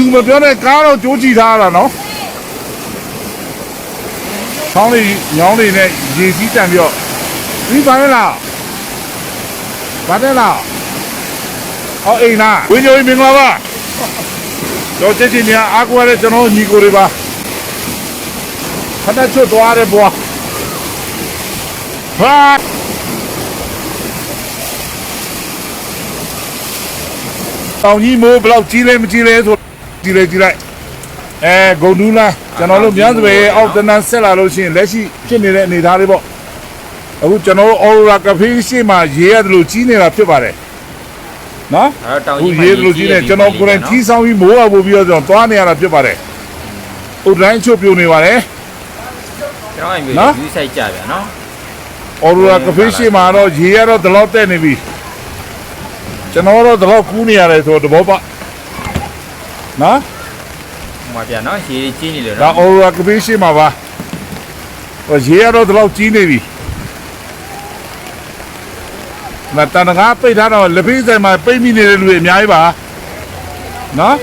သူမပြောနဲ့ကားတော့ကြိုးကြည့်ထားရတာနော်ဆောင်းလေးညောင်းလေးနဲ့ရေစီးတန်ပြီးတော့ဒီပါမလားပါတဲ့လားဟောအိမ်လားဝင်းညိုမင်္ဂလာပါတော့ချက်ချင်းများအားကိုရတဲ့ကျွန်တော်ညီကိုတွေပါခဏချွတ်သွားတယ်ဘွာဟာတောင်ကြီးမိုးဘယ်လောက်ကြီးလဲမကြီးလဲဆို ကြီးလဲကြီးလိုက်အဲဂုံနူးလားကျွန်တော်တို့များစွာရဲ့အောက်တန်းဆက်လာလို့ရှိရင်လက်ရှိဖြစ်နေတဲ့အနေအထားလေးပေါ့အခုကျွန်တော်တို့အော်ရိုရာကဖေးရှိမှရေရတယ်လို့ကြီးနေတာဖြစ်ပါတယ်နော်အဲ့တော့တောင်အခုကြီးရေးလို့ကြီးနေကျွန်တော်ကိုယ်တိုင်ကြီးဆောင်ပြီးမိုးအောင်ပို့ပြီးတော့ကျွန်တော်သွားနေရတာဖြစ်ပါတယ်။ဥဒတိုင်းချုပ်ပြိုနေပါတယ်ကျွန်တော်အိမ်ပြီးနော်ယူဆိုင်ကြဗျာနော်။အော်ရိုရာကဖေးရှိမှာတော့ရေရတော့ဒီလောက်တက်နေပြီ။ကျွန်တော်တော့ဒီလောက်ကူးနေရတယ်ဆိုတော့တဘောပ။ နော်ဟိုမှာဗျာနော်ရေကြီးနေတယ်ဒါနော်အော်ရိုရာကဖေးရှိမှာပါ။ဟိုရေရတော့ဒီလောက်ကြီးနေပြီ။မတန်တကားပိတ်ထားတော့လက်ဖေးဆိုင်မှာပိတ်မိနေတဲ့လူတွေအများကြီးပါ။နော်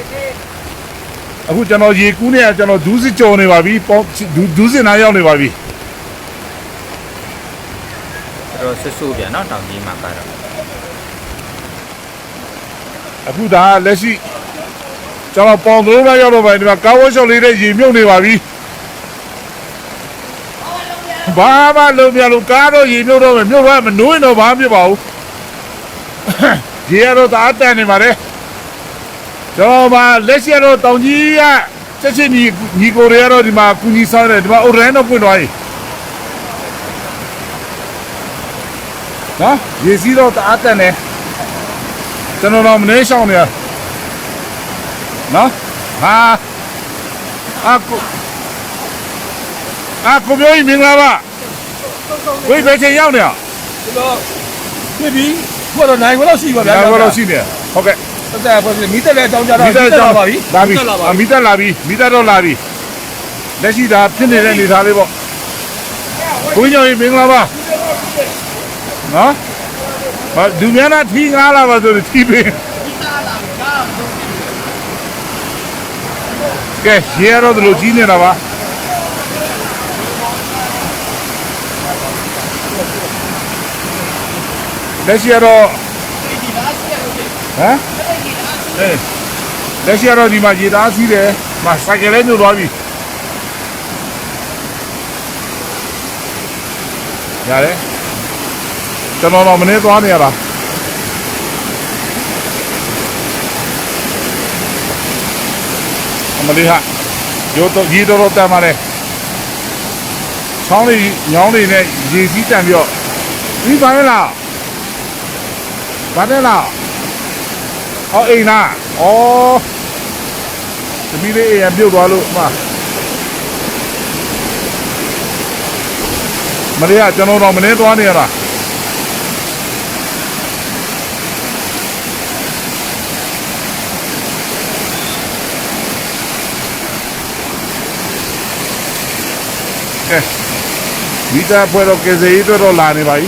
အခုကျွန်တော်ရေကူးနေရကျွန်တော်ဒူးစစ်ကြော်နေပါပြီပေါ့ဒူးဒူးစစ်နားရောက်နေပါပြီတော်တော်ဆွဆွဗျာနော်တောင်ကြီးမှာကတော့အခုဒါကလက်ရှိ ကျွန်တော်ပေါင်သုံးဘက်ရောက်တော့ပါဒီမှာကားဝတ်ရှော့လေးနဲ့ရေမြုပ်နေပါပြီဘာမှလုံးပြလို့ကားတော့ရေမြုပ်တော့မယ်မြုပ်တော့မနှိုးရင်တော့ဘာမှမဖြစ်ပါဘူးရေရတော့တအားတန်နေပါတယ်ကျွန်တော်မှလက်ရှိကတော့တောင်ကြီးကချက်ချင်းညီညီကိုတွေကတော့ဒီမှာကူညီဆောင်တယ်ဒီမှာအိုရန်တော့ပွင့်သွားပြီနော်ရေစီးတော့တအားတန်နေကျွန်တော်တော့မနေရှောင်းနေရ နော်ဟာအကူအကူမျိုးကြီးမင်္ဂလာပါဝိတ်ပဲချင်းရောက်နေရကျွန်တော်ဖြစ်ပြီးခုတော့နိုင်ခွဲလောက်ရှိပါဗျာဒါကတော့ရှိနေဟုတ်ကဲ့တက်တက်ဖွဲ့ပြီးမိတက်တဲ့အကြောင်းကြားတော့မိသားကြောင်းပါပြီလာပြီတက်လာပါအပြီမိသားလာပြီမိသားတော့လာပြီလက်ရှိဒါဖြစ်နေတဲ့အနေသားလေးပေါ့ကိုကြီးညောင်ကြီးမင်္ဂလာပါနော်ဘာဒူမြန်နာထီငားလာပါဆိုထီပ ကဲရေရတော့ဒီလိုကြီးနေတာပါလက်ရှိကတော့ဟမ်အေးလက်ရှိကတော့ဒီမှာရေသားစီးတယ်မဆိုင်ကယ်လေးညှို့သွားပြီရတယ်ကျွန်တော်တော့မနေသွားနေရတာ မလေးဟာရိုးတော့ရေတော်တော်တန်ပါလေချောင်းလေးညောင်းလေးနဲ့ရေစီးတန်ပြီးတော့ဒီပါမလားပါတဲ့လားဟောအိမ်လားဩသမီးလေးအိမ်ရပြုတ်သွားလို့အမမလေးကကျွန်တော်တော့မနေသွားနေရတာ ကဲမိသားပွဲတော့ကစေးတော့တော့လာနေပါပြီ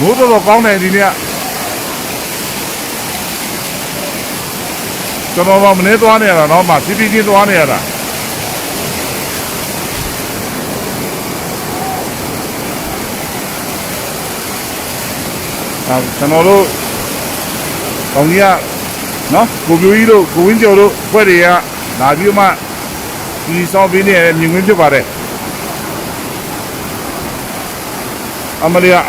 မိုးတော့တော့ကောင်းတယ်ဒီနေ့ကကျွန်တော်ကမနေ့သွားနေရတာတော့မှစီပီချင်းသွားနေရတာအဲကျွန်တော်တို့ကောင်းကြီးက နော်ကိုပြိုကြီးတို့ကိုဝင်းကျော်တို့ဖွဲ့တွေကလာပြီးမှဒီဆောင်ပေးနေရတဲ့မြင်ကွင်းဖြစ်ပါတယ်အမလီယာ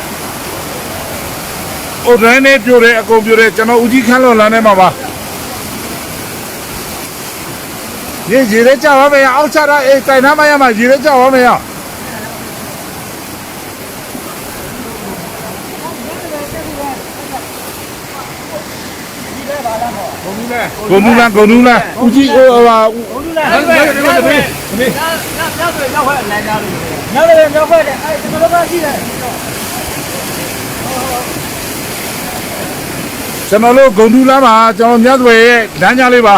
အိုဒိုင်းနဲ့ပြိုတယ်အကုန်ပြိုတယ်ကျွန်တော်ဦးကြီးခန်းလွန်လာနေမှာပါရေရေလေးကြောက်ပါမယ်အောက်ချတာအေးတိုင်နာမရမှာရေလေးကြောက်ပါမယ် ကိုနူးလားကိုနူးလားဦးကြီးဟိုဟာဟုတ်လားဟုတ်ကဲ့ဒီမှာဒီမှာဒီနောက်ဆိုနောက်ခွဲအလန်ကြားလို့နောက်လည်းနောက်ခွဲတယ်အဲကျွန်တော်တို့ကရှိတယ်ကျွန်တော်တို့ဂုံတူလမ်းမှာကျွန်တော်မြတ်စွာရဲ့လမ်းကြားလေးပါ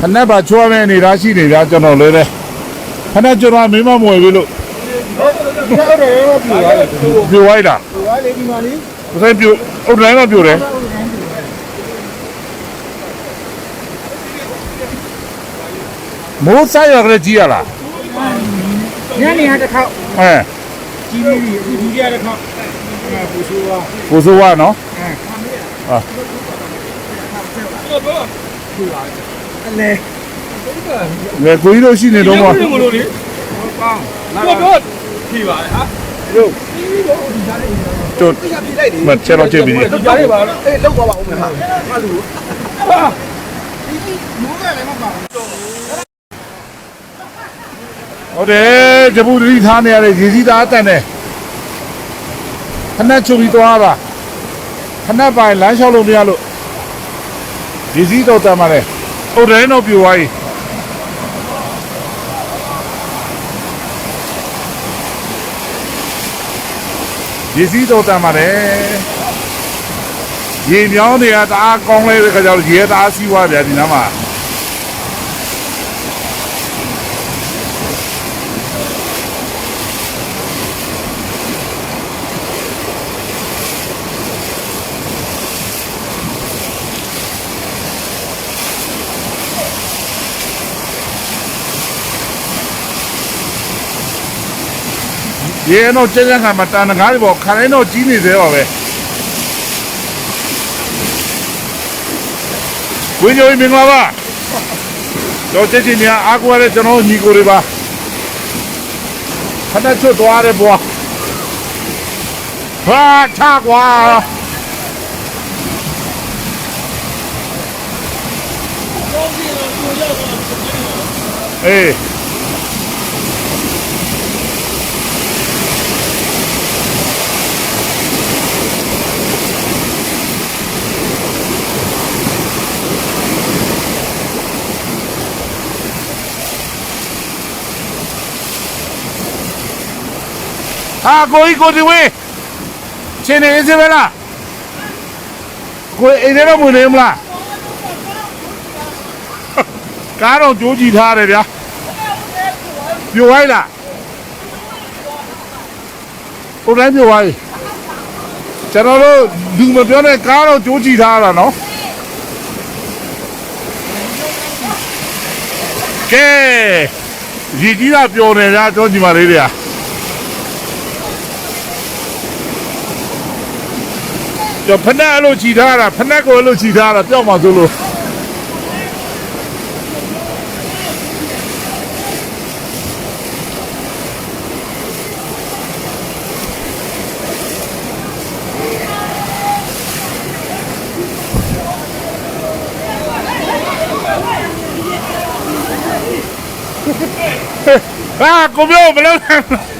ခဏပါချောမဲ့အနေထားရှိနေကြကျွန်တော်လည်းလေခဏကျွန်တော်မင်းမမွယ်ပြီလို့ဟုတ်တယ်ပြူသွားတယ်ပြူပြိုဝိုင်းတာသွားလေဒီမှာလေမဆိုင်ပြိုအုတ်တိုင်းကပြိုတယ် မိုးဆိုင်ရကလေးကြီးရလားညနေဟာတစ်ခေါက်ဟဲ့ကြီးပြီးပြီအခုဒီကြတစ်ခေါက်အဲပူဆိုးသွားကိုစိုးဝါနော်အလဲငယ်ကိုကြီးတို့ရှိနေတော့မမလို့လေကောင်းတော့တော့ဖြီပါလေဟာတို့မချက်တော့ချက်ပြီးဒီကြားလေးပါအေးလောက်ပါပါဦးမယ်ဟာငါလူဟာ ဟုတ်တယ်ဂျပူတတိထားနေရတဲ့ရေစီးသားအတန်နဲ့ခဏချုပ်ပြီးသွားတာခဏပိုင်လမ်းလျှောက်လို့မရလို့ရေစီးတော့တန်ပါလေဟုတ်တယ်တော့ပြိုသွားပြီရေစီးတော့တန်ပါတယ်ရေမြောင်းတွေကတအားကောင်းလဲတဲ့ခါကျတော့ရေတအားစီးသွားဗျာဒီနားမှာ ရေတော့ကျန်းကျန်းကမတန်တကားတွေပေါ့ခါတိုင်းတော့ကြီးနေသေးပါပဲဝင်းညိုမင်္ဂလာပါတော့ချက်ချင်းများအားကိုရတဲ့ကျွန်တော်ညီကိုတွေပါခဏချွတ်သွားတယ်ဘွာဟာချကွာအေး ဟာကိုကြီးကိုဒီဝေးချင်းနေစေပဲလားကိုအိမ်ထဲတော့ဝင်နေမလားကားတော့ကြိုးကြည့်ထားတယ်ဗျာပြိုဝိုင်းလားဟိုတိုင်းပြိုဝိုင်းကျွန်တော်တို့လူမပြောနဲ့ကားတော့ကြိုးကြည့်ထားတာနော်ကဲဒီကြီးကပျော်နေကြတော့ညီမလေးတွေက ကျွန်တော်ဖက်နဲ့အဲ့လိုခြိထားတာဖက်နဲ့ကိုအဲ့လိုခြိထားတာပျောက်မှဆိုလို့ဟာကိုမျိုးမလုပ်နိုင်ဘူး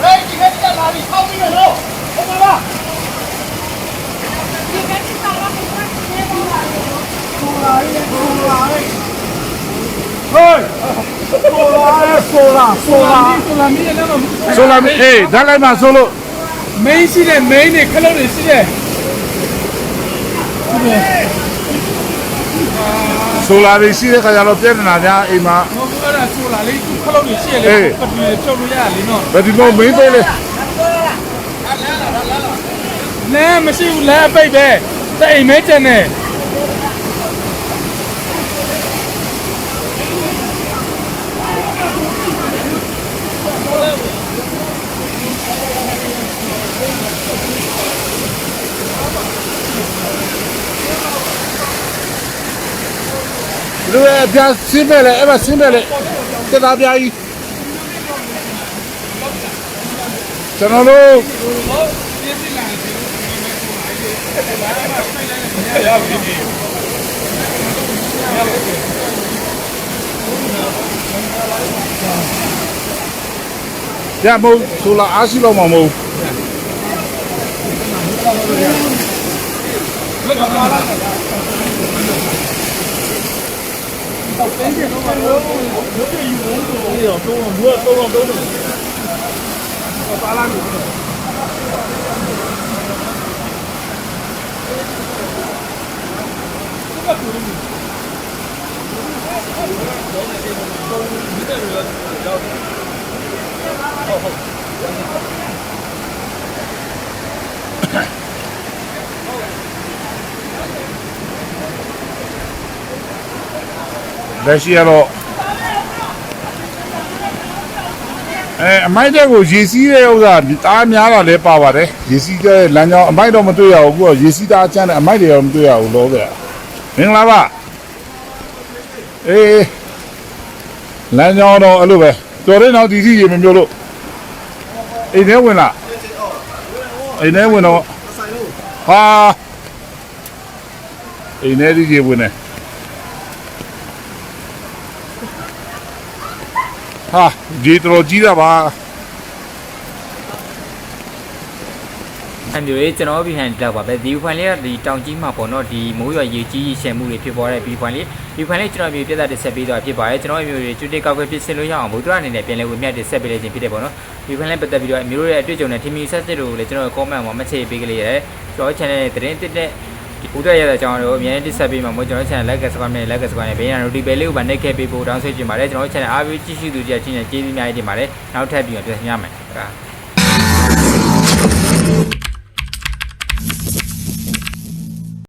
ဟေးဒီကနေ့လာပြီအောက်ပြီးတော့ဟုတ်ပါလားဟေး ဆိုလာဆိုလာဆိုလာဆိုလာမင်းလည်းတော့ဆိုလာမေးအေးဓာတ်လိုက်မှဆိုလို့ main ရှိတဲ့ main တွေခလုတ်တွေရှိတဲ့ဆိုလာတွေရှိတဲ့ခါကျတော့ပြဿနာများအိမ်မှာဟိုအဲ့ဒါဆိုလာလေးခလုတ်တွေရှိရလေအေးပတ်တူတွေဖြုတ်လို့ရလေနော်ဘယ်ဒီလိုမင်းသေးလဲလမ်းမရှိဘူးလမ်းအပိတ်ပဲတဲ့အိမ်မဲကျန်နေ လူရဲ့အပြားဆင်းပဲလေအဲ့မှာဆင်းပဲလေတက်တာပြားကြီးကျွန်တော်တို့ရမို့ဆိုလာအားရှိလို့မမဟုတ်လ 哦，真是！哎呀，中了，中了，中了！我抓拉。个狗，狗在这边，狗在这边，狗在这边，狗在这，这边，狗在这边，狗在这边，狗在， က်ရှိကတော့အဲအမိုက်တဲ့ကိုရေစီးတဲ့ဥစ္စာတားများတာလည်းပါပါတယ်ရေစီးတဲ့လမ်းကြောင်းအမိုက်တော့မတွေ့ရဘူးအခုကရေစီးတားချမ်းတယ်အမိုက်တွေတော့မတွေ့ရဘူးလောကမင်္ဂလာပါအေးလမ်းကြောင်းတော့အဲ့လိုပဲတော်တဲ့နောက်ဒီစီရေမမျိုးလို့အိမ်ထဲဝင်လာအိမ်ထဲဝင်တော့ဟာအိမ်ထဲဒီရေဝင်နေ ဟာဒီတော်ကြီးတာပါအမျိုးလေးကျွန်တော်ပြီးဟန်လောက်ပါပဲဒီဖိုင်လေးကဒီတောင်ကြီးမှာပေါ့နော်ဒီမိုးရွာရေကြီးရေရှည်မှုတွေဖြစ်ပေါ်တဲ့ဒီဖိုင်လေးဒီဖိုင်လေးကျွန်တော်မျိုးပြသတက်ဆက်ပေးတော့ဖြစ်ပါတယ်ကျွန်တော်အမျိုးလေးကျွတ်တေကောက်ပဲဖြစ်စင်လို့ရအောင်ဘုဒ္ဓအနေနဲ့ပြန်လဲဝင်မြတ်တက်ဆက်ပေးလိုက်ခြင်းဖြစ်တယ်ပေါ့နော်ဒီဖိုင်လေးပတ်သက်ပြီးတော့အမျိုးရဲ့အတွေ့အကြုံနဲ့ထင်မြင်ဆက်စစ်တို့လည်းကျွန်တော် comment မှာမချေပေးကလေးရတယ်ကျွန်တော် channel ရဲ့သတင်းတက်တဲ့ဒီ ဘုဒ္ဓရတဲ့အကြောင်းတွေကိုအများကြီးတက်ဆက်ပေးမှာမို့ကျွန်တော် channel like subscribe နဲ့ like subscribe နဲ့ဘေးရန် notification လေးကိုပါနှိပ်ခဲ့ပေးဖို့တောင်းဆိုချင်ပါတယ်ကျွန်တော် channel အားပေးကြည့်ရှုသူကြီးချင်းနဲ့ကျေးဇူးအများကြီးတင်ပါတယ်နောက်ထပ်ပြီးတော့ပြန်ညမယ်ဟုတ်